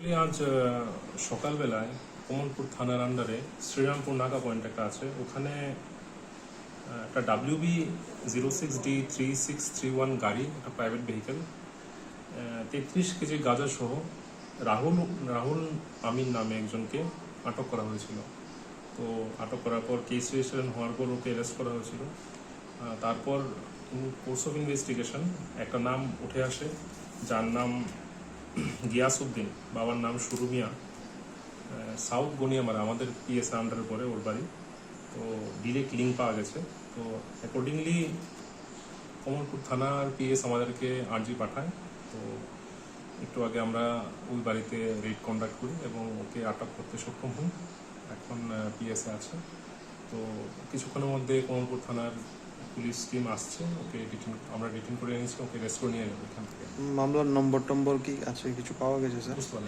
Actually, আজ সকালবেলায় কমলপুর থানার আন্ডারে শ্রীরামপুর নাগা পয়েন্ট একটা আছে। ওখানে একটা WB zero six D three six three one গাড়ি একটা প্রাইভেট ভেহিকেল তেত্রিশ কেজি গাঁজা সহ রাহুল রাহুল আমিন নামে একজনকে আটক করা হয়েছিল। তো আটক করার পর কেস রেজিস্ট্রেশন হওয়ার পর ওকে অ্যারেস্ট করা হয়েছিল। তারপর কোর্স অফ ইনভেস্টিগেশন একটা নাম উঠে আসে যার নাম গিয়াসউদ্দিন বাবার নাম শুরু মিয়া সাউথ গনিয়ামারা, আমাদের পিএস আন্ডারের পরে ওর বাড়ি। তো ডিরেক্ট লিঙ্ক পাওয়া গেছে। তো অ্যাকর্ডিংলি কমলপুর থানার পিএস আমাদেরকে আর্জি পাঠায়। তো একটু আগে আমরা ওই বাড়িতে রেড কন্ডাক্ট করি এবং ওকে আটক করতে সক্ষম হই। এখন পিএসএ আছে। তো কিছুক্ষণের মধ্যে কমলপুর থানার পুলিশ টিম আসছে ওকে ডিটেন আমরা ডিটেন করে এনেছি ওকে রেস্ট করে নিয়ে যাব এখান থেকে। মামলার নম্বর টম্বর কি আছে? কিছু পাওয়া গেছে স্যার? বুঝতে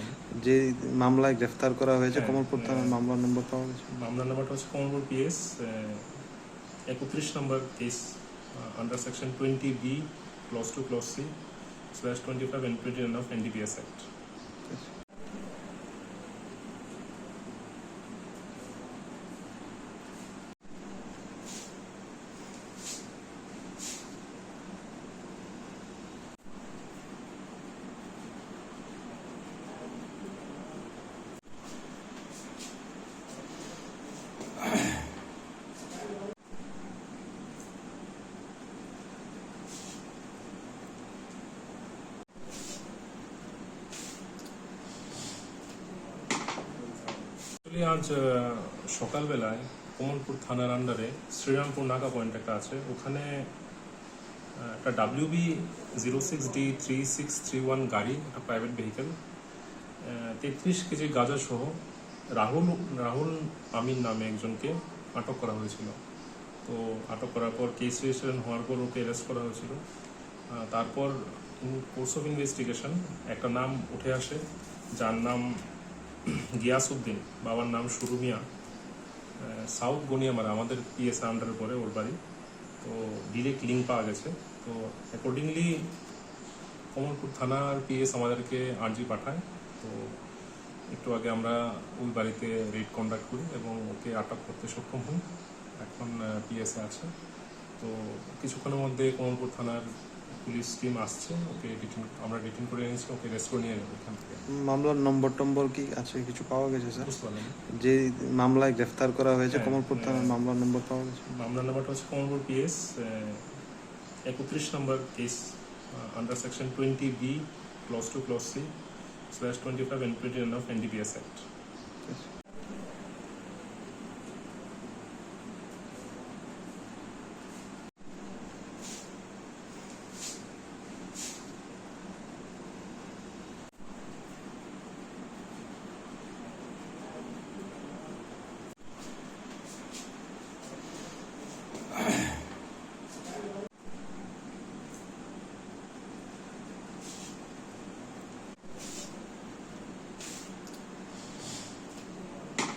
যে মামলায় গ্রেফতার করা হয়েছে হ্যাঁ, কমলপুর থানার হ্যাঁ। মামলার নম্বর পাওয়া গেছে। মামলা নাম্বারটা হচ্ছে কমলপুর পিএস একত্রিশ নম্বর case under section twenty B clause two clause C slash twenty five N twenty of NDPS act Actually, আজ সকালবেলায় কমলপুর থানার আন্ডারে শ্রীরামপুর নাগা পয়েন্ট একটা আছে। ওখানে একটা WB zero six D three six three one গাড়ি একটা প্রাইভেট ভেহিকেল তেত্রিশ কেজি গাঁজা সহ রাহুল রাহুল আমিন নামে একজনকে আটক করা হয়েছিল। তো আটক করার পর কেস রেজিস্ট্রেশন হওয়ার পর ওকে অ্যারেস্ট করা হয়েছিল। তারপর কোর্স অফ ইনভেস্টিগেশন একটা নাম উঠে আসে যার নাম গিয়াসউদ্দিন বাবার নাম সুরুমিয়া সাউথ গনিয়ামারা, আমাদের পিএস আন্ডারের পরে ওর বাড়ি। তো ডিরেক্ট লিঙ্ক পাওয়া গেছে। তো অ্যাকর্ডিংলি কমলপুর থানার পিএস আমাদেরকে আর্জি পাঠায়। তো একটু আগে আমরা ওই বাড়িতে রেড কন্ডাক্ট করি এবং ওকে আটক করতে সক্ষম হই। এখন পিএসএ আছে। তো কিছুক্ষণের মধ্যে কমলপুর থানার পুলিশ টিম আসছে ওকে ডিটেন আমরা ডিটেন করে এনেছি ওকে রেস্ট করে নিয়ে যাব এখান থেকে। মামলার নম্বর টম্বর কি আছে? কিছু পাওয়া গেছে স্যার? বুঝতে পারলেন যে মামলায় গ্রেফতার করা হয়েছে হ্যাঁ, কমলপুর থানার হ্যাঁ। মামলার নম্বর পাওয়া গেছে। মামলা নাম্বারটা হচ্ছে কমলপুর পিএস একত্রিশ নম্বর case under section twenty B clause two clause C slash twenty five N twenty of NDPS act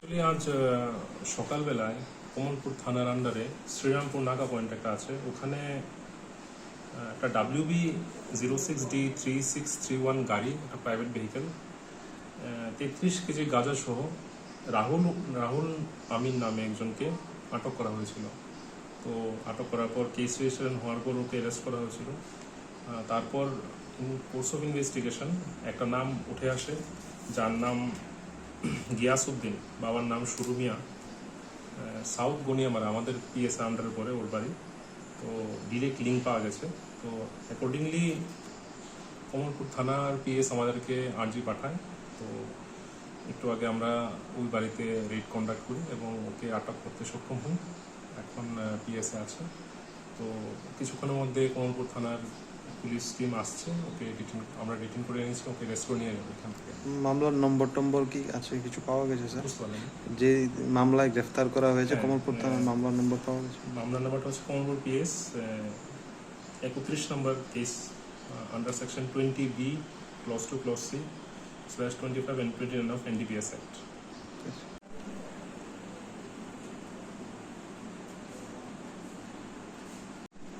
Actually, আজ সকালবেলায় কমলপুর থানার আন্ডারে শ্রীরামপুর নাগা পয়েন্ট একটা আছে। ওখানে একটা WB zero six D three six three one গাড়ি একটা প্রাইভেট ভেহিকেল তেত্রিশ কেজি গাঁজা সহ রাহুল রাহুল আমিন নামে একজনকে আটক করা হয়েছিল। তো আটক করার পর কেস রেজিস্ট্রেশন হওয়ার পর ওকে অ্যারেস্ট করা হয়েছিল। তারপর কোর্স অফ ইনভেস্টিগেশন একটা নাম উঠে আসে যার নাম গিয়াসউদ্দিন বাবার নাম সুরুমিয়া সাউথ গনিয়ামারা, আমাদের পিএস আন্ডারের পরে ওর বাড়ি। তো ডিরেক্ট লিঙ্ক পাওয়া গেছে। তো অ্যাকর্ডিংলি কমলপুর থানার পিএস আমাদেরকে আর্জি পাঠায়। তো একটু আগে আমরা ওই বাড়িতে রেড কন্ডাক্ট করি এবং ওকে আটক করতে সক্ষম হই। এখন পিএসএ আছে। তো কিছুক্ষণের মধ্যে কমলপুর থানার পুলিশ টিম আসছে ওকে ডিটেন আমরা ডিটেন করে এনেছি ওকে রেস্ট করে নিয়ে যাব এখান থেকে। মামলার নম্বর টম্বর কি আছে? কিছু পাওয়া গেছে স্যার? বুঝতে পারলেন যে মামলায় গ্রেফতার করা হয়েছে হ্যাঁ, কমলপুর থানার হ্যাঁ। মামলার নম্বর পাওয়া গেছে। মামলা নাম্বারটা হচ্ছে কমলপুর পিএস একত্রিশ নম্বর case under section twenty B clause two clause C slash twenty five N twenty of NDPS act.